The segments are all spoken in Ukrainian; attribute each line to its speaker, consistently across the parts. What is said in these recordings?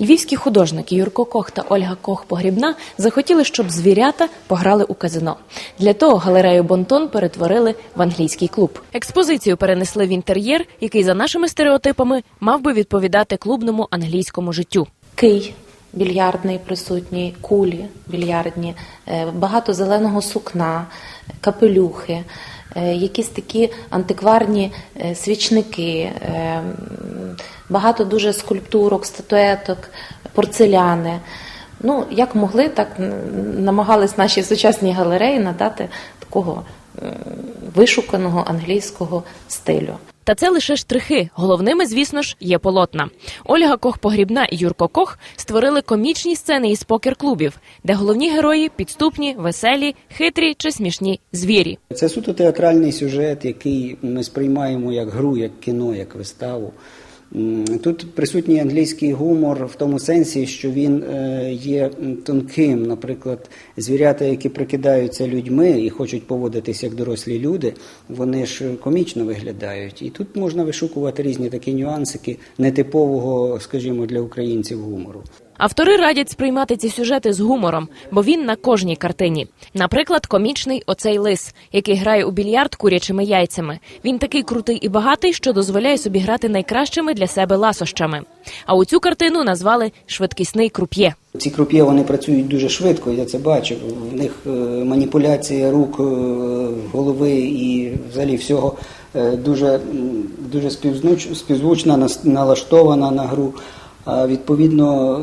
Speaker 1: Львівські художники Юрко Кох та Ольга Кох Погрібна захотіли, щоб звірята пограли у казино. Для того галерею Бонтон перетворили в англійський клуб. Експозицію перенесли в інтер'єр, який за нашими стереотипами мав би відповідати клубному англійському життю.
Speaker 2: кий більярдний присутній, кулі більярдні, е, багато зеленого сукна, капелюхи, е, якісь такі антикварні е, свічники, багато дуже скульптурок, статуеток, порцеляни. Ну, як могли, так намагались наші сучасні галереї надати такого вишуканого англійського стилю.
Speaker 1: Та це лише штрихи. Головними, звісно ж, є полотна. Ольга Кох Погрібна і Юрко Кох створили комічні сцени із покер-клубів, де головні герої підступні, веселі, хитрі чи смішні звірі.
Speaker 3: Це суто театральний сюжет, який ми сприймаємо як гру, як кіно, як виставу. Тут присутній англійський гумор в тому сенсі, що він е, є тонким. Наприклад, звірята, які прикидаються людьми і хочуть поводитися як дорослі люди, вони ж комічно виглядають. І тут можна вишукувати різні такі нюансики нетипового, скажімо, для українців гумору.
Speaker 1: Автори радять сприймати ці сюжети з гумором, бо він на кожній картині. Наприклад, комічний оцей лис, який грає у більярд курячими яйцями. Він такий крутий і багатий, що дозволяє собі грати найкращими для себе ласощами. А у цю картину назвали швидкісний круп'є.
Speaker 3: Ці круп'є вони працюють дуже швидко, я це бачив. В них е, маніпуляція рук, е, голови і взагалі всього е, дуже, дуже співзвуч- співзвучна, налаштована на гру. А відповідно,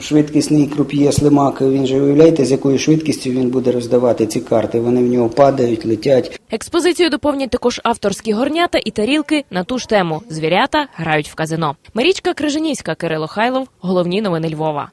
Speaker 3: швидкісний круп'є слимак, він же уявляєте, з якою швидкістю він буде роздавати ці карти. Вони в нього падають, летять.
Speaker 1: Експозицію доповнять також авторські горнята і тарілки на ту ж тему. Звірята грають в казино. Марічка Крижанівська, Кирило Хайлов. Головні новини Львова.